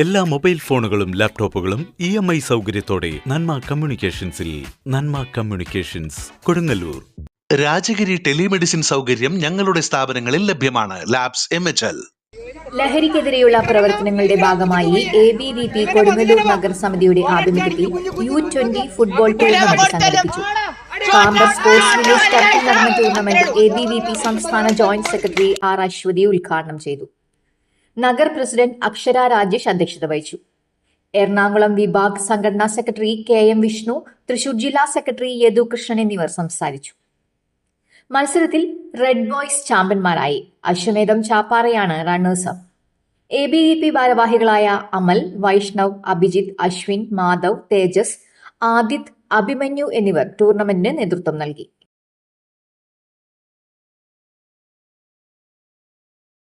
എല്ലാ മൊബൈൽ ഫോണുകളും ലാപ്ടോപ്പുകളും ഇ എം ഐ സൗകര്യത്തോടെ നന്മ കമ്മ്യൂണിക്കേഷൻസിൽ നന്മ കമ്മ്യൂണിക്കേഷൻസ് കൊടുങ്ങല്ലൂർ. രാജഗിരി ടെലിമെഡിസിൻ സൗകര്യം ഞങ്ങളുടെ സ്ഥാപനങ്ങളിൽ ലഭ്യമാണ്. Labs M H L. ലഹരിക്കെതിരെയുള്ള പ്രവർത്തനങ്ങളുടെ ഭാഗമായി A B V P Kodungallur നഗരസമിതിയുടെ ആഭിമുഖ്യത്തിൽ യു ട്വന്റി ഫുട്ബോൾ ടൂർണമെന്റ് സംഘടിപ്പിച്ചു. സ്പോർട്സ് വില്ലേജ് നടന്ന tournament A B V P സംസ്ഥാന ജോയിന്റ് സെക്രട്ടറി ആർ അശ്വതി ഉദ്ഘാടനം ചെയ്തു. നഗർ പ്രസിഡന്റ് അക്ഷര രാജേഷ് അധ്യക്ഷത വഹിച്ചു. എറണാകുളം വിഭാഗ് സംഘടനാ secretary K M Vishnu Thrissur ജില്ലാ സെക്രട്ടറി യദുകൃഷ്ണൻ എന്നിവർ സംസാരിച്ചു. മത്സരത്തിൽ റെഡ് ബോയ്സ് ചാമ്പ്യന്മാരായി. Ashwamedham ചാപ്പാറയാണ് runners up A B V P ഭാരവാഹികളായ അമൽ വൈഷ്ണവ് അഭിജിത്ത് അശ്വിൻ മാധവ് തേജസ് ആദിത് അഭിമന്യു എന്നിവർ ടൂർണമെന്റിന് നേതൃത്വം നൽകി.